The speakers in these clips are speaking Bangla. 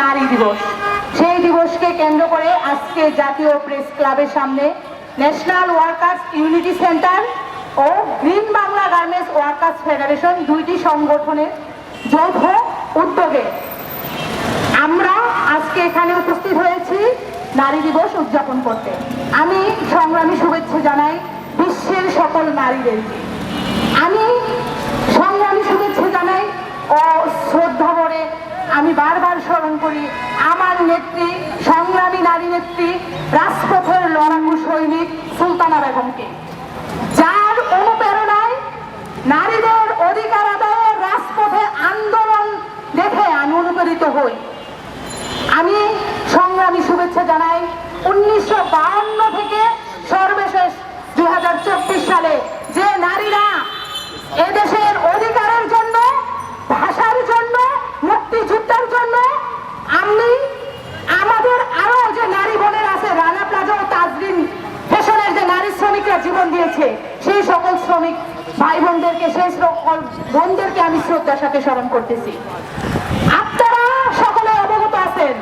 নারী দিবস। সেই দিবসকে কেন্দ্র করে আজকে জাতীয় প্রেস ক্লাবের সামনে ন্যাশনাল ওয়ার্কার্স ইউনিটি সেন্টার ও green Bangla garments workers federation দুইটি সংগঠনের যৌথ উদ্যোগে আমরা আজকে এখানে উপস্থিত হয়েছি নারী দিবস উদযাপন করতে। আমি সংগ্রামী শুভেচ্ছা জানাই বিশ্বের সকল নারীদেরকে। আমি সংগ্রামী শুভেচ্ছা জানাই ও আমি বারবার স্মরণ করি, আমার নেত্রী, সংগ্রামী নারী নেত্রী, রাজপথের লড়াকু সৈনিক সুলতানা বেগমকে। যার অনুপ্রেরণায় নারীদের অধিকার আদায়ের রাজপথে আন্দোলন দেখে আমি অনুপ্রেরিত হই। আমি সংগ্রামী শুভেচ্ছা জানাই উনিশশো থেকে সর্বশেষ দু হাজার চব্বিশ সালে যে নারীরা এদেশের শ্রমিক ভাই বোনদেরকে শেষ বোনদেরকে আমি শ্রদ্ধার সাথে স্মরণ করতেছি। আপনারা সকলে অবগত আছেন,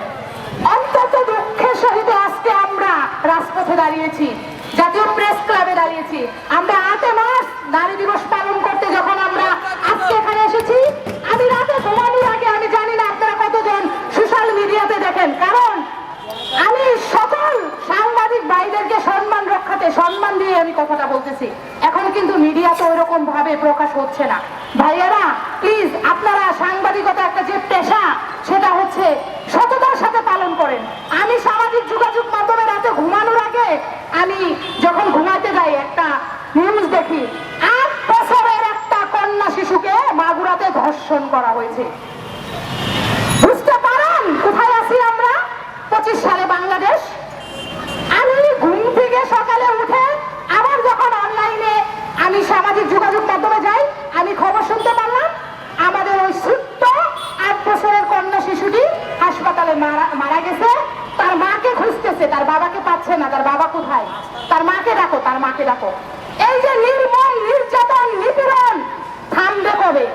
অন্তত দুঃখের সহিত আজকে আমরা রাজপথে দাঁড়িয়েছি, জাতীয় প্রেস ক্লাবে দাঁড়িয়েছি। আমরা আটে মাস নারী দিবস পালন করতে যখন আমরা আজকে এখানে এসেছি আমি রাতে ঘুমানোর আগে আমি জানি না আপনারা কতজন সোশ্যাল মিডিয়াতে দেখেন কারণ আমি সকল সাংবাদিক ভাইদেরকে সম্মান রক্ষাতে সম্মান দিয়ে আমি কথাটা বলতেছি। এখন কিন্তু মিডিয়াতে ওইরকম ভাবে প্রকাশ হচ্ছে না। ভাইয়ারা প্লিজ আপনারা সাংবাদিকতা একটা যে পেশা, সেটা হচ্ছে সততার সাথে পালন করেন। আমি সামাজিক যোগাযোগ মাধ্যমে রাতে ঘুমানোর আগে আমি যখন ঘুমাতে যাই একটা নিউজ দেখি, আট বছরের একটা কন্যা শিশুকে মাগুরাতে ধর্ষণ করা হয়েছে বুঝতে পারেন কোথায় আছি আমরা পঁচিশ সালে বাংলাদেশ আমি ঘুম থেকে সকালে উঠে আবার যখন অনলাইনে আমি সামাজিক যোগাযোগ মাধ্যমে যাই আমি খবর শুনতে পারলাম আমাদের ওই ছোট্ট আট বছরের কন্যা শিশুটি হাসপাতালে মারা গেছে, তার মাকে খুঁজতেছে, তার বাবাকে পাচ্ছে না, তার বাবা কোথায়? তার মাকে ডাকো, তার মাকে ডাকো। এই যে নির্মম নির্যাতন, নিপীড়ন, থামবে কবে?